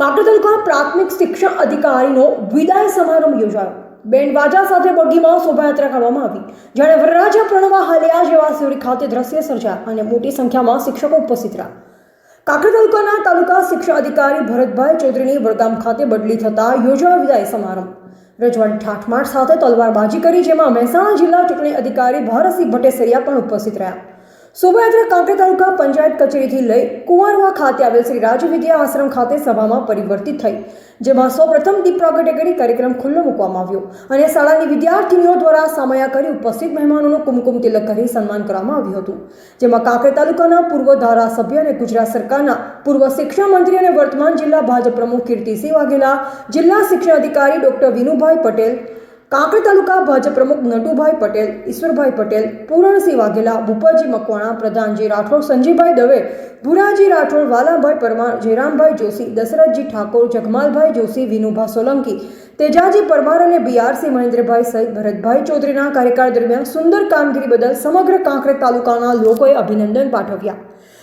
કાંકરેજ તાલુકા પ્રાથમિક શિક્ષણ અધિકારીનો વિદાય સમારંભ યોજાયો. બેન્ડ વાજા સાથે બગીમાં શોભાયાત્રા કરવામાં આવી. જ્યારે વરરાજા પ્રણવા હાલિયા જેવા સિવડી ખાતે દ્રશ્ય સર્જાયા અને મોટી સંખ્યામાં શિક્ષકો ઉપસ્થિત રહ્યા. કાંકરેજ તાલુકાના તાલુકા શિક્ષણ અધિકારી ભરતભાઈ ચૌધરીની વડગામ ખાતે બદલી થતા યોજાયો વિદાય સમારંભ. રજવાડી ઠાઠમાઠ સાથે તલવારબાજી કરી, જેમાં મહેસાણા જિલ્લા ચૂંટણી અધિકારી ભારતસિંહ ભટ્ટેસરિયા પણ ઉપસ્થિત રહ્યા. શોભાયાત્રા કાંકરેજ તાલુકા પંચાયત કચેરીથી લઈ કુંવરવા ખાતે આવેલ શ્રી રાજવિદ્યા આશ્રમ ખાતે સભામાં પરિવર્તિત થઈ, જેમાં સૌપ્રથમ દીપ પ્રાગટ્ય કરી કાર્યક્રમ ખુલ્લો મૂકવામાં આવ્યો અને શાળાની વિદ્યાર્થીનીઓ દ્વારા સામયા કરી ઉપસ્થિત મહેમાનોનું કુમકુમ તિલક કરી સન્માન કરવામાં આવ્યું હતું, જેમાં કાંકરેજ તાલુકાના પૂર્વ ધારાસભ્ય અને ગુજરાત સરકારના પૂર્વ શિક્ષણ મંત્રી અને વર્તમાન જિલ્લા ભાજપ પ્રમુખ કીર્તિસિંહ વાઘેલા, જિલ્લા શિક્ષણ અધિકારી ડોક્ટર વિનુભાઈ પટેલ કાંકરેજ તાલુકા ભાજપ પ્રમુખ નટુભાઈ પટેલ, ઈશ્વરભાઈ પટેલ, પૂરણસિંહ વાઘેલા, ભૂપતજી મકવાણા, પ્રધાનજી રાઠોડ સંજયભાઈ દવે, ભુરાજી રાઠોડ, વાલાભાઈ પરમાર, જયરામભાઈ જોશી, દશરથજી ઠાકોર, જગમાલભાઈ જોશી, વિનુભા સોલંકી, તેજાજી પરમાર અને બીઆરસી મહેન્દ્રભાઈ સહિત ભરતભાઈ ચૌધરીના કાર્યકાળ દરમિયાન સુંદર કામગીરી બદલ સમગ્ર કાંકરેજ તાલુકાના લોકોએ અભિનંદન પાઠવ્યા.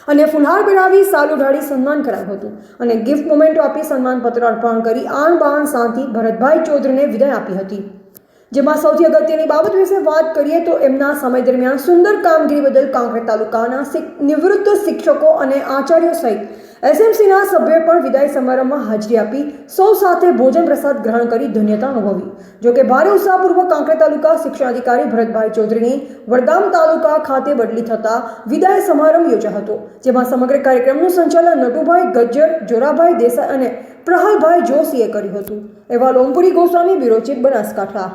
અને ફુલહાર પહેરાવી સાલ ઉઢાડી સન્માન કરાયું હતું અને ગિફ્ટ મોમેન્ટો આપી સન્માનપત્ર અર્પણ કરી આણ બાણ શાંતિ ભરતભાઈ ચૌધરીને વિદાય આપી હતી. જેમાં સૌથી અગત્યની બાબત વિશે વાત કરીએ તો એમના સમય દરમિયાન સુંદર કામગીરી બદલ કાંકરેજ તાલુકાના નિવૃત્ત શિક્ષકો અને આચાર્યો સહિત એસએમસીના સભ્યોએ પણ વિદાય સમારંભમાં હાજરી આપી સૌ સાથે ભોજન પ્રસાદ ગ્રહણ કરી ધન્યતા અનુભવી. જોકે ભારે ઉત્સાહપૂર્વક કાંકરેજ તાલુકા શિક્ષણ અધિકારી ભરતભાઈ ચૌધરીની વડગામ તાલુકા ખાતે બદલી થતા વિદાય સમારંભ યોજાયો હતો, જેમાં સમગ્ર કાર્યક્રમનું સંચાલન નટુભાઈ ગજ્જર, જોરાભાઈ દેસાઈ અને પ્રહલભાઈ જોશીએ કર્યું હતું. એવા લોમપુરી ગોસ્વામી, બ્યુરો બનાસકાંઠા.